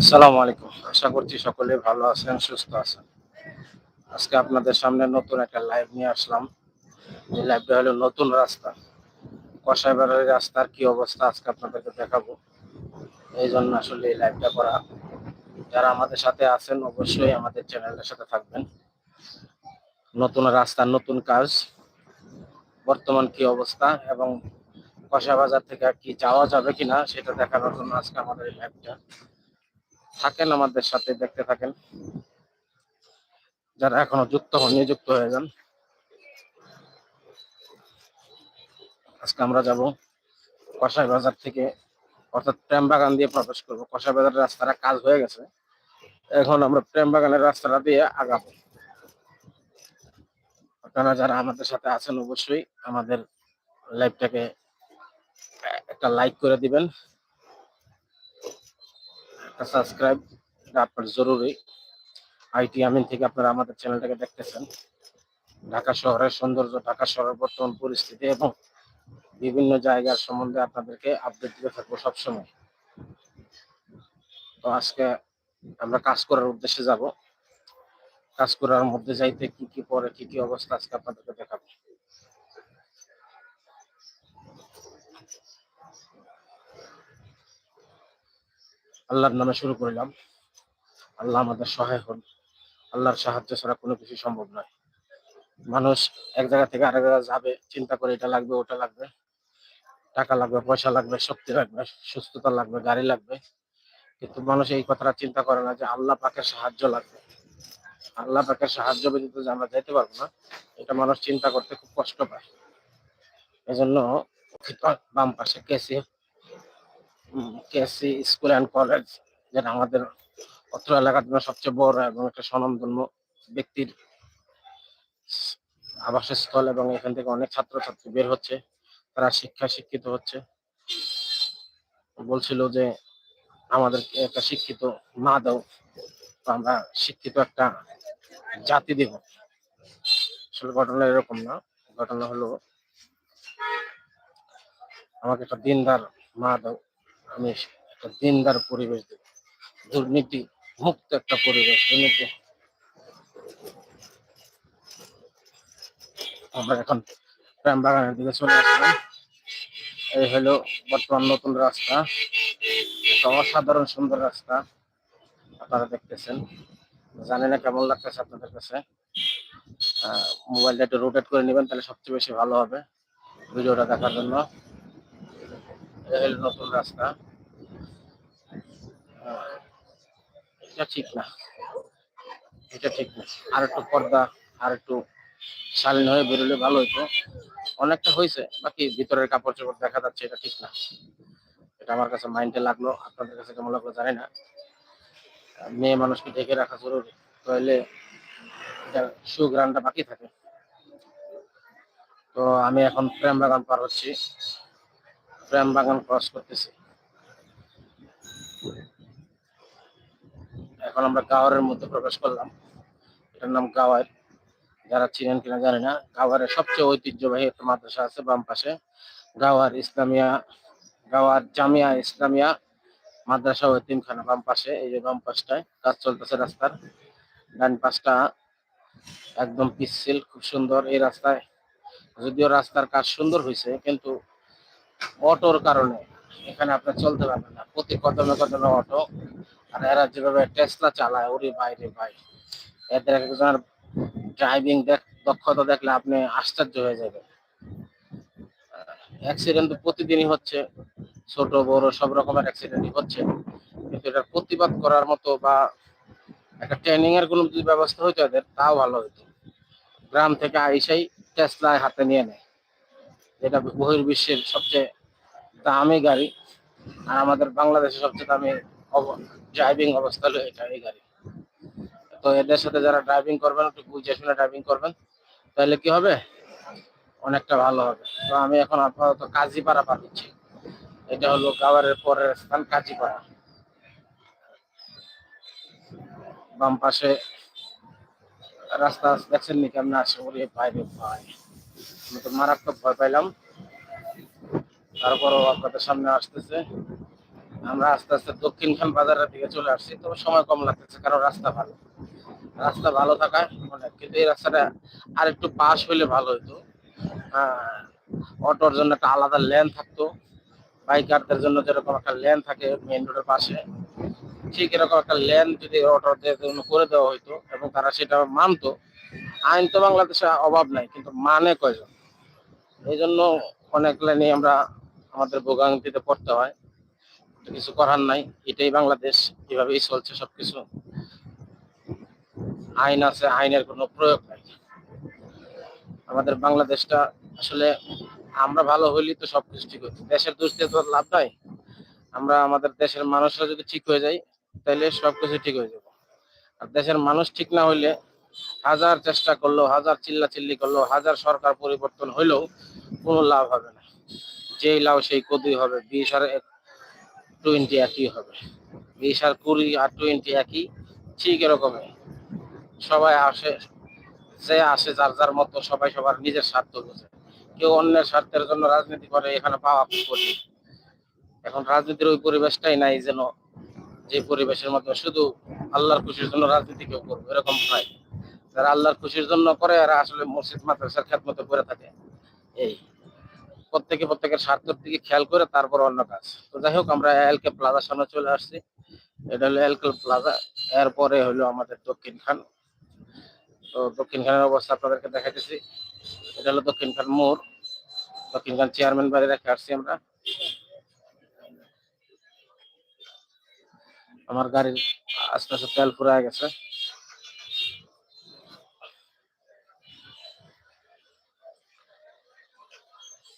আসসালামু আলাইকুম। আশা করছি সকলে ভালো আছেন, সুস্থ আছেন। আজকে আপনাদের সামনে নতুন একটা লাইভ নিয়ে আসলাম। এই লাইভটা হলো নতুন রাস্তা। কষাইবাড়ির রাস্তার কি অবস্থা আজকে আপনাদেরকে দেখাবো। এই জন্য আসলে এই লাইভটা করা। যারা আমাদের সাথে আছেন, অবশ্যই আমাদের চ্যানেলের সাথে থাকবেন। নতুন রাস্তা, নতুন কাজ, বর্তমান কি অবস্থা এবং কষা বাজার থেকে কি যাওয়া যাবে কিনা সেটা দেখানোর জন্য আজকে আমাদের এই লাইভটা থাকেন আমাদের সাথে, দেখতে থাকেন। যারা এখনও যুক্ত হননি যুক্ত হয়ে যান। আজকে আমরা যাব কষাই বাজার থেকে, অর্থাৎ প্রেম বাগান দিয়ে প্রবেশ করব। কষাই বাজারের রাস্তাটা কাজ হয়ে গেছে। এখন আমরা প্রেম বাগানের রাস্তাটা দিয়ে আগাবো। আপনারা যারা আমাদের সাথে আছেন, অবশ্যই আমাদের লাইভটাকে একটা লাইক করে দিবেন। একটা সাবস্ক্রাইব আপনার জরুরি। আইটি আমিন থেকে আপনারা আমাদের চ্যানেলটাকে দেখতেছেন। ঢাকা শহরের সৌন্দর্য, ঢাকা শহরের বর্তমান পরিস্থিতি এবং বিভিন্ন জায়গার সম্বন্ধে আপনাদেরকে আপডেট দিতে থাকব সবসময়। তো আজকে আমরা কাজ করার উদ্দেশ্যে যাব। কাজ করার মধ্যে যাইতে কি কি পরে, কি কি অবস্থা, আজকে আপনাদেরকে দেখাবো। আল্লাহর নামে শুরু করলাম। আল্লাহ আমাদের সহায় হন। আল্লাহর সাহায্য ছাড়া কোনো কিছু সম্ভব নয়। মানুষ এক জায়গা থেকে আরেক জায়গা যাবে, চিন্তা করে এটা লাগবে, ওটা লাগবে। টাকা লাগবে, পয়সা লাগবে, শক্তি লাগবে, সুস্থতা লাগবে, গাড়ি লাগবে। কিন্তু মানুষ এই কথাটা চিন্তা করে না যে আল্লাহ পাকের সাহায্য লাগবে। আল্লাহ পাকের সাহায্য ব্যতীত যে আমরা যেতে পারব না, এটা মানুষ চিন্তা করতে খুব কষ্ট পায়। এজন্য বাম পাশে KC KC school and college, যেটা আমাদের অত্র এলাকার জন্য সবচেয়ে বড় এবং একটা স্বনামধন্য ব্যক্তির আবাসস্থল এবং এখান থেকে অনেক ছাত্রছাত্রী বের হচ্ছে, তারা শিক্ষা শিক্ষিত হচ্ছে। বলছিল যে, আমাদেরকে একটা শিক্ষিত মা দাও আমরা শিক্ষিত একটা জাতি দেব। আসলে ঘটনা এরকম না, ঘটনা হলো, আমাকে একটা দিনদার মা দাও আমি একটা দিনদার পরিবেশ দেব। দুর্নীতি মুক্ত একটা পরিবেশ, দুর্নীতি। আমরা এখন প্রেম বাগানের দিকে চলে আসলাম। এই হলো বর্তমান নতুন রাস্তা। একটা অসাধারণ সুন্দর রাস্তা। আপনারা দেখতেছেন। জানি না কেমন লাগতেছে আপনাদের কাছে। মোবাইলটা একটু রোটেট করে নেবেন, তাহলে সবচেয়ে বেশি ভালো হবে ভিডিওটা দেখার জন্য। এই হলো নতুন রাস্তা। এটা ঠিক না। এটা ঠিক না। আর একটু পর্দা, আর একটু শালীন হয়ে বেরোলে ভালো হইতো। অনেকটা হয়েছে বাকি ভিতরের কাপড় চোপড় দেখা যাচ্ছে এটা ঠিক না। এটা আমার কাছে মাইন্ডে লাগল, আপনাদের কাছে কেমন লাগল জানি না। মেয়ে মানুষকে ঢেকে রাখা জরুরি, তাহলে এটা সুগ্রানটা বাকি থাকে। তো আমি এখন প্রেম বাগান পার হচ্ছি। প্রেম বাগান ক্রস করতেছি। এখন আমরা গাওয়ারের মধ্যে প্রবেশ করলাম। এটার নাম গাওয়ার। যারা চিনেন কিনা জানি না, গাওয়ারের সবচেয়ে ঐতিহ্যবাহী একটা মাদ্রাসা আছে বাম পাশে। গাওয়ার ইসলামিয়া, গাওয়ার জামিয়া ইসলামিয়া মাদ্রাসা ও তিনখানা বাম পাশে, এই যে বাম পাশটায় কাজ চলতেছে রাস্তার। ডান পাশটা একদম পিচ্ছিল, খুব সুন্দর এই রাস্তায়। যদিও রাস্তার কাজ সুন্দর হয়েছে কিন্তু অটোর কারণে এখানে আপনার চলতে পারবেন না। প্রতি কদমে কদমে অটো আর এরা যেভাবে টেসলা চালায়, ওরে বাইরে ভাই। এদের একজনের ড্রাইভিং দেখ, দক্ষতা দেখলে আপনি আশ্চর্য হয়ে যাবেন। অ্যাক্সিডেন্ট তো প্রতিদিনই হচ্ছে। ছোট, বড়, সব রকমের অ্যাক্সিডেন্টই হচ্ছে। কিন্তু এটার প্রতিবাদ করার মতো বা একটা ট্রেনিং এর কোনো যদি ব্যবস্থা হইতো এদের, তাও ভালো হতো গ্রাম থেকে আইসাই টেসলা হাতে নিয়ে নেয়। যেটা বহির্বিশ্বের সবচেয়ে দামি গাড়ি। আর আমাদের বাংলাদেশে সবচেয়ে দামি ড্রাইভিং অবস্থা হলো এটা, এই গাড়ি। তো এদের সাথে যারা ড্রাইভিং করবেন, একটু বুঝে শুনে ড্রাইভিং করবেন, তাহলে কি হবে? অনেকটা ভালো হবে। তো আমি এখন আপাতত কাজীপাড়া পা দিচ্ছি এটা হলো গাওয়ারের পরের স্থান, কাজীপাড়া। বাম পাশে রাস্তা দেখছেন নি কেমন আসে ওরে বাইরে ভাই। আমি তো মারাত্মক ভয় পাইলাম। তারপরও আপনাদের সামনে আসতেছে। আমরা আস্তে আস্তে দক্ষিণ খান বাজারের দিকে চলে আসছি, তবে সময় কম লাগতেছে, কারণ রাস্তা ভালো। রাস্তা ভালো থাকায় অনেক, কিন্তু এই রাস্তাটা আর একটু পাশ হইলে ভালো হতো অটোর জন্য একটা আলাদা লেন থাকতো, বাইকারদের জন্য যেরকম একটা লেন থাকে মেন রোডের পাশে, ঠিক এরকম একটা লেন যদি অটোদের জন্য করে দেওয়া হইতো এবং তারা সেটা মানতো, আইন তো বাংলাদেশে অভাব নাই, কিন্তু মানে কয়জন? এই জন্য অনেক লাইনে আমরা আমাদের ভোগান্তিতে পড়তে হয়। কিছু করার নাই। এটাই বাংলাদেশ। এভাবেই চলছে সবকিছু। আইন আছে, আইনের কোনো প্রয়োগ নাই। আমাদের বাংলাদেশটা আসলে আমরা ভালো হইলে তো সবকিছু ঠিক হচ্ছে দেশের দিয়ে তো লাভ নাই। আমরা আমাদের দেশের মানুষরা যদি ঠিক হয়ে যায় তাহলে সবকিছু ঠিক হয়ে যাবে। আর দেশের মানুষ ঠিক না হইলে হাজার চেষ্টা করল হাজার চিল্লা চিল্লি করল হাজার সরকার পরিবর্তন হইলেও কোনো লাভ হবে না। যেই লাভ সেই কদুই হবে। বিশ আর টোয়েন্টি একই হবে। বিশ আর কুড়ি আর টোয়েন্টি একই, ঠিক এরকমই। সবাই আসে, যে আসে যার যার মতো সবাই সবার নিজের স্বার্থ বোঝে। কেউ অন্যের স্বার্থের জন্য রাজনীতি করে, এখানে পাওয়া করি এখন রাজনীতির ওই পরিবেশটাই নাই যেন যে পরিবেশের মধ্যে শুধু আল্লাহর খুশির জন্য রাজনীতি কেউ করবে, এরকম নয় যারা আল্লাহর খুশির জন্য করে, এরা আসলে মসজিদ, মাদ্রাসার খ্যাতমতো করে থাকে। এই। প্রত্যেকে প্রত্যেকের স্বার্থের দিকে খেয়াল করে তারপর অন্য কাজ। তো যাই হোক, আমরা এলকে প্লাজার সামনে চলে আসছি। এটা হলো এলকে প্লাজা। এরপরে হলো আমাদের দক্ষিণ খান। তো দক্ষিণ খানের অবস্থা আপনাদেরকে দেখাইতেছি। এটা হলো দক্ষিণ খান মোড়। দক্ষিণ খান চেয়ারম্যান বাড়ি রেখে আসছি আমরা। আমার গাড়ির আস্তে আস্তে তেল ফুরায় গেছে।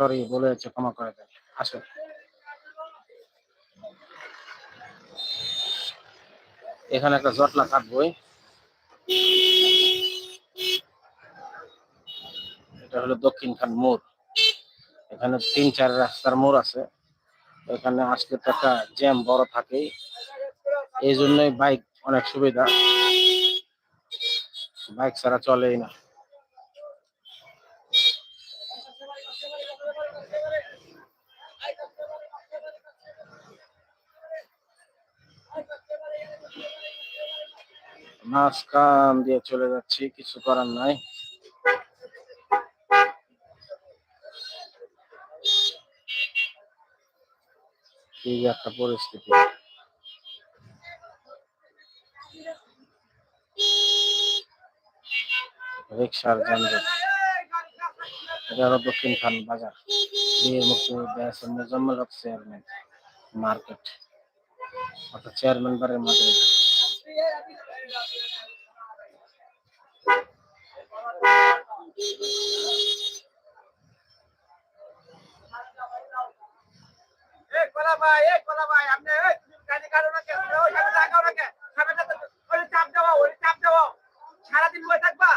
সরি বলে যাচ্ছে ক্ষমা করে দেন। আসুন। এখানে একটা জটলা কাটবই এটা হলো দক্ষিণ খান মোড়। এখানে তিন, চার রাস্তার মোড় আছে। এখানে আজকে তো একটা জ্যাম বড় থাকেই। এই জন্যই বাইক অনেক সুবিধা। বাইক ছাড়া চলেই না। মাঝখান দিয়ে চলে যাচ্ছি, কিছু করার নাই। একটা পরিস্থিতি। রিক্সার যানজট। দক্ষিণ খান বাজার। বীর মুক্তিযোদ্ধা মোজাম্মেল হক চেয়ারম্যান। মার্কেট। অর্থাৎ চেয়ারম্যান বারের মার্কেট এই কলা ভাই এই কলা ভাই আপনি এই তুমি গাড়ি কাটো না কেন ওই সামনে লাগাও না কেন সামনে তো ওই চাপ দেওয়া ওই চাপ দেওয়া সারাদিন বসে থাকবা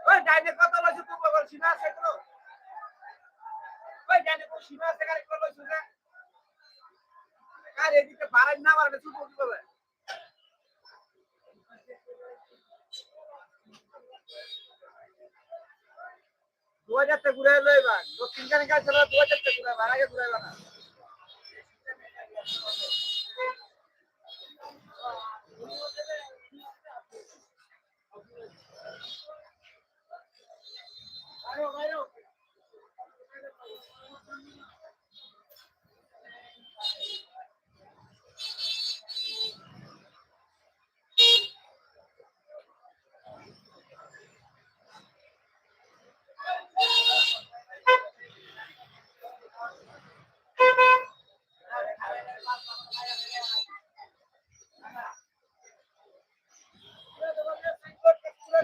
ওই ডাইনে কত লইছো তুমি বল সীমা আছে কোনো ওই ডাইনে কোন সীমা আছে গাড়ি কত লইছো না গাড়ি এদিকে বাড়াই না বাড়াবে শুধু কি বলে দু হাজারটা ঘুরে এলো এবার দক্ষিণ কানে কাজ ছিল দু হাজারটা ঘুরে এবার আগে ঘুরে এলো না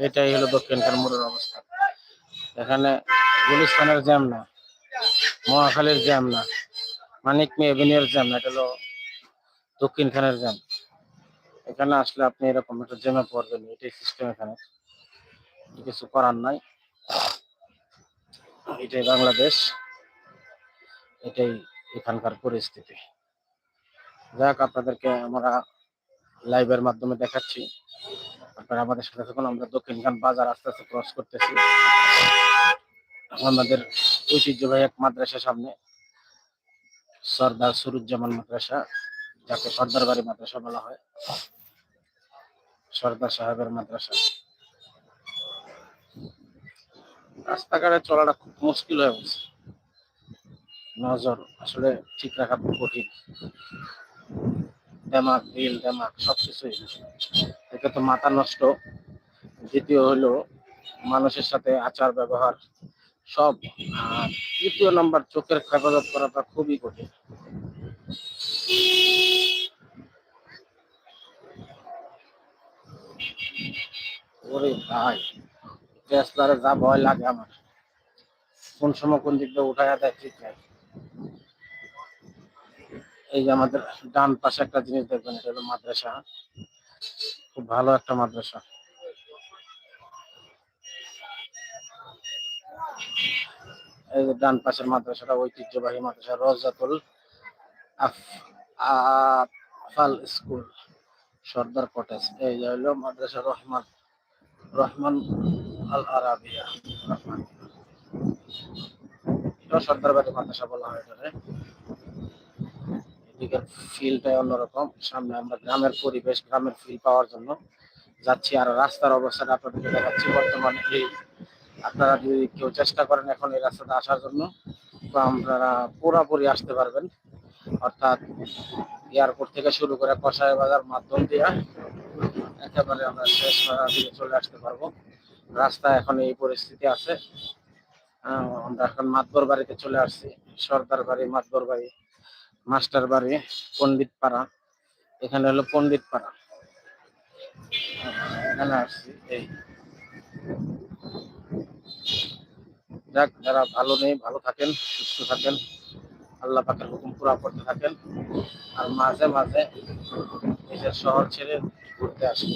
এটাই হলো দক্ষিণ খান মোড়ের অবস্থা। এখানে গুলিস্তানের জ্যাম না, মহাখালীর জ্যাম না, মানিক মে এভিনিউর জ্যাম না এটা হলো দক্ষিণ খানের জ্যাম। এখানে আসলে আপনি এরকম একটা জ্যামে পড়বেন, এটাই সিস্টেম এখানে। কিছু করার নাই। এটাই বাংলাদেশ, এটাই এখানকার পরিস্থিতি। যাক, আপনাদেরকে আমরা লাইভের মাধ্যমে দেখাচ্ছি। আপনারা আমাদের সাথে থাকুন আমরা দক্ষিণখান বাজার আস্তে আস্তে ক্রস করতেছি, আমাদের ঐতিহ্যবাহী এক মাদ্রাসার সামনে সর্দার সুরুজ্জামান মাদ্রাসা, যাকে সর্দার বাড়ি মাদ্রাসা বলা হয়। সর্দার সাহেবের মাদ্রাসা। রাস্তাঘাটে চলাটা খুব মুশকিল হয়ে গেছে। নজর আসলে ঠিক রাখা খুব কঠিন। দেমাক দিল দেমাক, সবকিছুই। একে তো মাথা নষ্ট। দ্বিতীয় হলো মানুষের সাথে আচার ব্যবহার। সব, আর তৃতীয় নম্বর, চোখের হেফাজত করাটা খুবই কঠিন। ওরে ভাই টেসলারে যা ভয় লাগে আমার। কোন সময় কোন দিক দিয়ে উঠায় দেয়, ঠিক নাই। এই যে আমাদের ডান পাশে একটা জিনিস দেখবেন, এটা হলো মাদ্রাসা। খুব ভালো একটা মাদ্রাসা। এই যে ডান পাশের মাদ্রাসাটা ঐতিহ্যবাহী মাদ্রাসা, রজাতুল আফ- আফাল স্কুল, সর্দার কটেজ। এই যে হলো মাদ্রাসা রহমান রহমান আল আরাবিয়া রহমান সর্দার মাদ্রাসা বলা হয় এটারে। এদিকের ফিলটাই অন্যরকম। সামনে আমরা গ্রামের পরিবেশ, গ্রামের ফিল পাওয়ার জন্য যাচ্ছি। আর রাস্তার অবস্থাটা আপনাদেরকে দেখাচ্ছি। বর্তমানে এই আপনারা যদি কেউ চেষ্টা করেন এখন এই রাস্তাতে আসার জন্য, তো আপনারা পুরোপুরি আসতে পারবেন। অর্থাৎ এয়ারপোর্ট থেকে শুরু করে কষাই বাজার মাধ্যম দিয়ে একেবারে আমরা শেষ দিকে চলে আসতে পারব। রাস্তা এখন এই পরিস্থিতি আছে। আমরা এখন মাতবর বাড়িতে চলে আসছি। সর্দার বাড়ি, মাতবর বাড়ি। মাস্টার বাড়ি পণ্ডিত পাড়া এখানে হলো পণ্ডিত পাড়া এখানে আসছি, এই। যাক, যারা ভালো নেই, ভালো থাকেন, সুস্থ থাকেন, আল্লাহ পাকের হুকুম পুরা করতে থাকেন, আর মাঝে মাঝে নিজের শহর ছেড়ে ঘুরতে আসেন।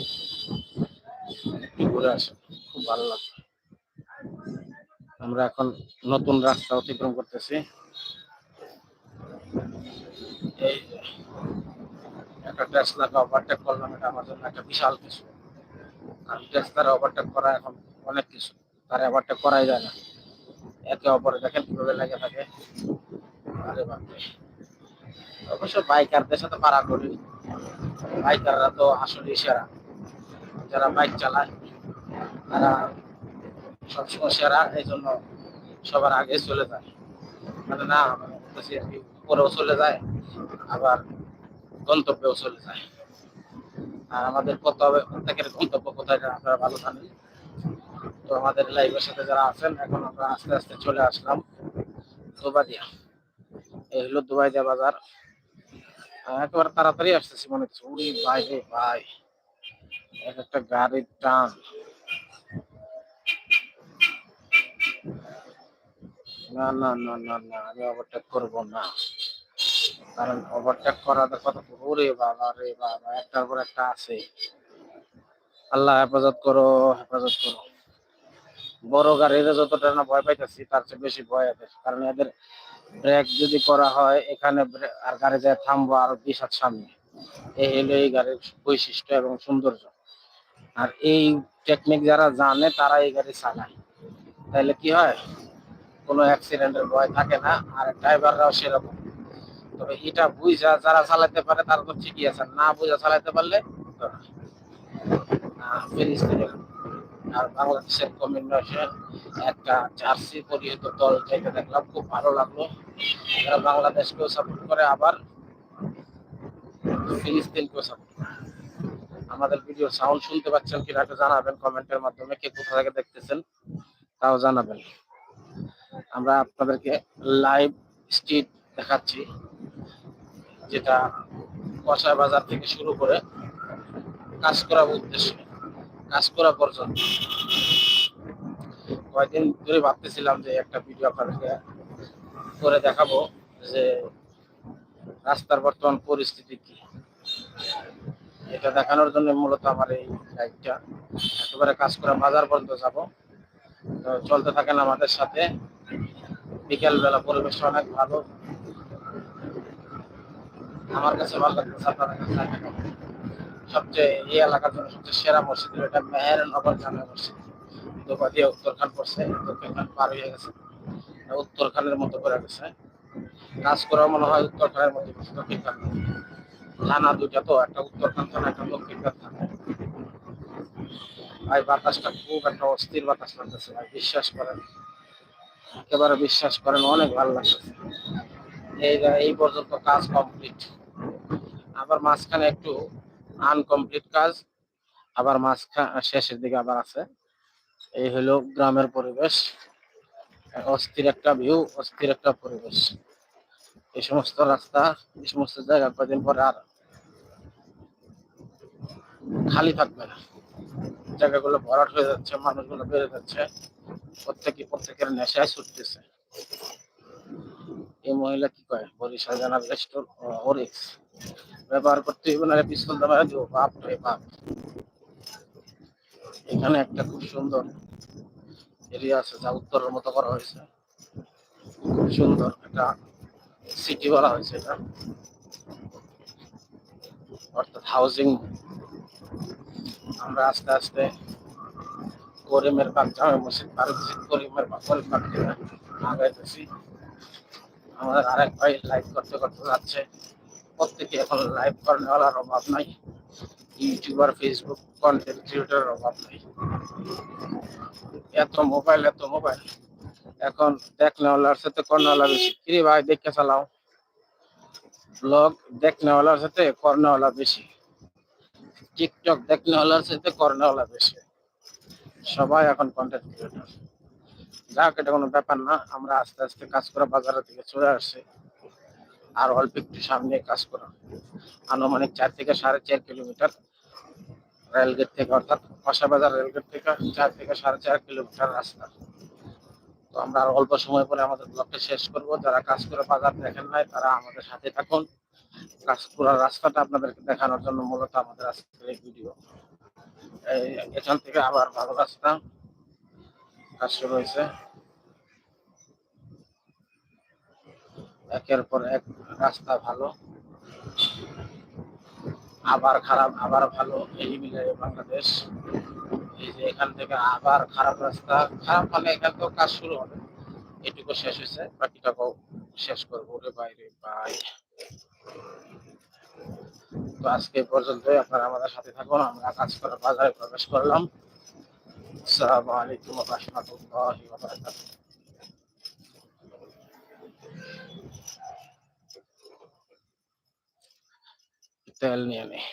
একটু ঘুরে আসেন, খুব ভালো লাগবে। আমরা এখন নতুন রাস্তা অতিক্রম করতেছি। একটা টেসলাকে ওভারটেক করলাম, এটা আমার জন্য একটা বিশাল কিছু। আর টেসলার ওভারটেক করা এখন অনেক কিছু, তার ওভারটেক করাই যায় না। একে অপরে দেখেন কীভাবে লেগে থাকে। আরে বাপরে। অবশ্য বাইকারদের সাথে পারা করি। বাইকাররা তো আসলে সেরা। যারা বাইক চালায়, তারা সবসময় সেরা এই জন্য সবার আগে চলে যায়। মানে না মানে উপরেও চলে যায়, আবার গন্তব্যেও চলে যায়। আর আমাদের কত হবে, প্রত্যেকের গন্তব্য কোথায় আপনারা ভালো জানেন। তো আমাদের লাইভের সাথে যারা আছেন, এখন আমরা আস্তে আস্তে চলে আসলাম দুবাদিয়া এই হলো দুবাইদিয়া বাজার। একেবারে তাড়াতাড়ি আসতেছি, মনে হচ্ছে, উড়ি ভাই রে ভাই, এক একটা গাড়ির টান। না না না না না, আমি ওভারটেক করব না। কারণ ওভারটেক করাতে কত ওরে বাবা রে বাবা, একটার পর একটা আছে। আল্লাহ হেফাজত করো হেফাজত করো। বড় গাড়ির যতটা না ভয় পাইতেছি, তার চেয়ে বেশি ভয় এদের কারণ এদের ব্রেক যদি করা হয়, এখানে আর গাড়ি যায় থামবো আরও বিশ সামনে। এই হলো এই গাড়ির বৈশিষ্ট্য এবং সৌন্দর্য। আর এই টেকনিক যারা জানে, তারা এই গাড়ি চালায়। তাহলে কি হয়? কোনো অ্যাক্সিডেন্টের ভয় থাকে না, আর ড্রাইভাররাও সেরকম। তবে এটা বুঝা, যারা চালাতে পারে তারা তো ঠিকই আছে। না বুঝা চালাতে পারলে আর বাংলাদেশের কমিউনিকেশন, একটা জার্সি পরিহিত দল যাইতে দেখলাম, খুব ভালো লাগল। এরা বাংলাদেশকেও সাপোর্ট করে, আবার ফিলিস্তিনকেও সাপোর্ট করে। আমাদের ভিডিও সাউন্ড শুনতে পাচ্ছেন কিনা জানাবেন কমেন্টের মাধ্যমে, কে কোথা থেকে দেখতেছেন তাও জানাবেন। আমরা আপনাদেরকে লাইভ স্ট্রিট দেখাচ্ছি। যেটা কষাই বাজার থেকে শুরু করে কাজ করা উদ্দেশ্যে, কাজ করা পর্যন্ত। কয়েকদিন ধরে ভাবতেছিলাম যে একটা ভিডিও আপনাদেরকে করে দেখাবো যে রাস্তার বর্তমান পরিস্থিতি কি। এটা দেখানোর জন্য মূলত আমার এই লাইভটা একেবারে কাজ করা বাজার পর্যন্ত যাব। চলতে থাকেন আমাদের সাথে। বিকেল বেলা পরিবেশ অনেক ভালো। আমার কাছে ভালো লাগতেছে আপনাদের কাছে সবচেয়ে এই এলাকার জন্য সবচেয়ে সেরা মসজিদ এটা মেহের নগর জামে মসজিদ। দুপা দিয়ে উত্তরখান পড়ছে দক্ষিণখান পার হয়ে গেছে। উত্তরখানের মতো করে গেছে। কাজ করা মনে হয় উত্তরখানের মধ্যে কিছু দক্ষিণখান। থানা দুইটা তো, একটা উত্তরখান থানা, একটা দক্ষিণখান থানা। ভাই, বাতাসটা খুব একটা অস্থির বাতাস লাগতেছে, ভাই, বিশ্বাস করেন। একেবারে বিশ্বাস করেন, অনেক ভালো লাগতেছে। এই পর্যন্ত কাজ কমপ্লিট আবার মাঝখানে একটু আনকমপ্লিট কাজ, আবার মাঝখানে শেষের দিকে আবার আছে। এই হলো গ্রামের পরিবেশ, অস্থির একটা ভিউ অস্থির একটা পরিবেশ। এই সমস্ত রাস্তা, এই সমস্ত জায়গা কদিন পরে আর খালি থাকবে না। জায়গাগুলো ভরাট হয়ে যাচ্ছে, মানুষগুলো বেড়ে যাচ্ছে, প্রত্যেকে প্রত্যেকের নেশায় ছুটতেছে। এই মহিলা কি কয় বরিশাল জানার স্টোর ওরিক্স ব্যবহার করতে হইব না পিস্তল দামে দিব বাপ রে বাপ। এখানে একটা খুব সুন্দর এরিয়া আছে, যা উত্তরের মতো করা হয়েছে। খুব সুন্দর একটা সিটি বলা হয়েছে এটা। অর্থাৎ হাউজিং আমরা আস্তে আস্তে করিমের পাক জামে মসজিদ পার হচ্ছি করিমের পাক করিম থেকে আগাইতেছি। আমাদের আরেক ভাই লাইভ করতে করতে যাচ্ছে। প্রত্যেকে এখন লাইভ করার অভাব নাই। ইউটিউবার ফেসবুক কন্টেন্ট ক্রিয়েটারের অভাব নাই। এত মোবাইল এত মোবাইল এখন দেখনেওয়ালার সাথে কর্নেওয়ালা বেশি। কিরে ভাই, দেখে চালাও। ব্লগ দেখনেওয়ালার সাথে কর্নেওয়ালা বেশি। টিকটক দেখনেওয়ালার সাথে কর্নেওয়ালা বেশি। সবাই এখন কন্টেন্ট ক্রিয়েটার যাক, এটা কোনো ব্যাপার না। আমরা আস্তে আস্তে কাজ করা বাজারের দিকে চলে আসছি। আর অল্প একটু সামনে কাজ করা। আনুমানিক চার থেকে সাড়ে চার কিলোমিটার রেলগেট থেকে, অর্থাৎ বাজার রেলগেট থেকে চার থেকে সাড়ে চার কিলোমিটার রাস্তা। তো আমরা আর অল্প সময় পরে আমাদের ব্লগটা শেষ করব। যারা কাজ করে বাজার দেখেন নাই, তারা আমাদের সাথে থাকুন। কাজ করার রাস্তাটা আপনাদেরকে দেখানোর জন্য মূলত আমাদের আজকের এই ভিডিও। এখান থেকে আবার ভালো রাস্তা। কাজ শুরু হয়েছে একের পর এক রাস্তা ভালো। আবার খারাপ, আবার ভালো। এই মিলে বাংলাদেশ। এই যে এখান থেকে আবার খারাপ রাস্তা। খারাপ মানে এখান থেকেও কাজ শুরু হবে। এটুকু শেষ হয়েছে। বাকিটাকেও শেষ করব রে বাইরে বাই তো আজকে পর্যন্তই। আপনারা আমাদের সাথে থাকুন। আমরা কাজ করে বাজারে প্রবেশ করলাম। আসসালামু আলাইকুম ওয়া রাহমাতুল্লাহি ওয়া বারাকাতুহু তেল নিয়ে নেই